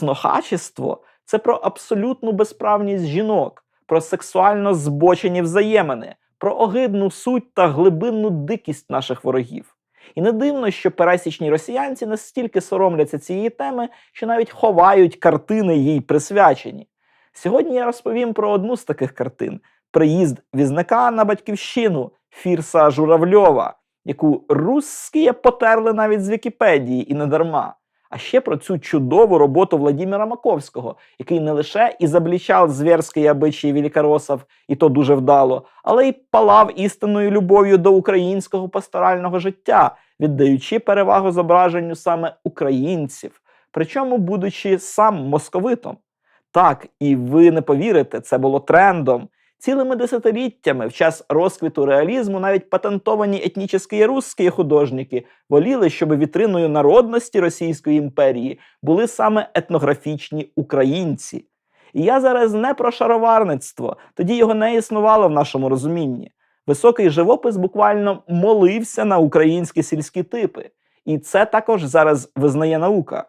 снохачество це про абсолютну безправність жінок, про сексуально збочені взаємини, про огидну суть та глибинну дикість наших ворогів. І не дивно, що пересічні росіянці настільки соромляться цієї теми, що навіть ховають картини їй присвячені. Сьогодні я розповім про одну з таких картин: приїзд візника на батьківщину Фірса Журавльова, яку русські потерли навіть з Вікіпедії і не дарма. А ще про цю чудову роботу Владимира Маковського, який не лише ізоблічав зверські обичаї великоросів, і то дуже вдало, але й палав істинною любов'ю до українського пасторального життя, віддаючи перевагу зображенню саме українців, причому будучи сам московитом. Так, і ви не повірите, це було трендом. Цілими десятиліттями в час розквіту реалізму навіть патентовані етнічні русські художники воліли, щоб вітриною народності Російської імперії були саме етнографічні українці. І я зараз не про шароварництво, тоді його не існувало в нашому розумінні. Високий живопис буквально молився на українські сільські типи. І це також зараз визнає наука.